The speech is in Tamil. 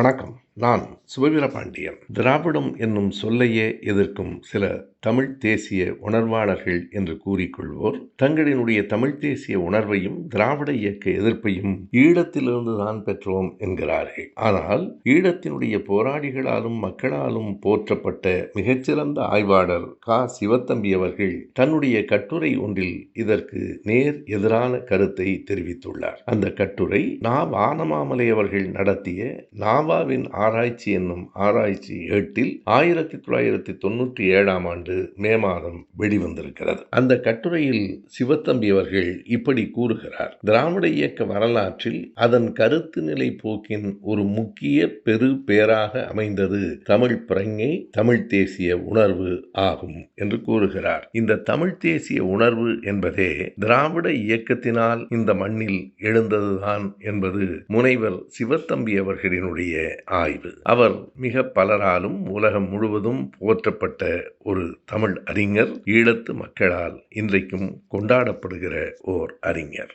வணக்கம். நான் சுபவீரபாண்டியன். திராவிடம் என்னும் சொல்லையே எதிர்க்கும் சில தமிழ் தேசிய உணர்வாளர்கள் என்று கூறிக்கொள்வோர் தங்களினுடைய தமிழ் தேசிய உணர்வையும் திராவிட இயக்க எதிர்ப்பையும் ஈழத்திலிருந்து தான் பெற்றோம் என்கிறார்கள். ஆனால் ஈழத்தினுடைய போராளிகளாலும் மக்களாலும் போற்றப்பட்ட மிகச்சிறந்த ஆய்வாளர் கா. சிவத்தம்பி அவர்கள் தன்னுடைய கட்டுரை ஒன்றில் இதற்கு நேர் எதிரான கருத்தை தெரிவித்துள்ளார். அந்த கட்டுரை நா. வானமாமலை அவர்கள் நடத்திய நாவாவின் ஆராய்ச்சி என்னும் ஆராய்ச்சி ஏட்டில் ஆயிரத்தி தொள்ளாயிரத்தி தொண்ணூற்றி ஏழாம் ஆண்டு மே மாதம் வெளிவந்திருக்கிறது. அந்த கட்டுரையில் சிவத்தம்பி அவர்கள் இப்படி கூறுகிறார். திராவிட இயக்க வரலாற்றில் அதன் கருத்து நிலை போக்கின் ஒரு முக்கிய பெரு பேராக அமைந்தது தமிழ் பிரங்கை தமிழ் தேசிய உணர்வு ஆகும் என்று கூறுகிறார். இந்த தமிழ் தேசிய உணர்வு என்பதே திராவிட இயக்கத்தினால் இந்த மண்ணில் எழுந்ததுதான் என்பது முனைவர் சிவத்தம்பி அவர்களினுடைய ஆய்வு. அவர் மிக பலராலும் உலகம் முழுவதும் போற்றப்பட்ட ஒரு தமிழ் அறிஞர் ஈழத்து மக்களால் இன்றைக்கும் கொண்டாடப்படுகிற ஓர் அறிஞர்.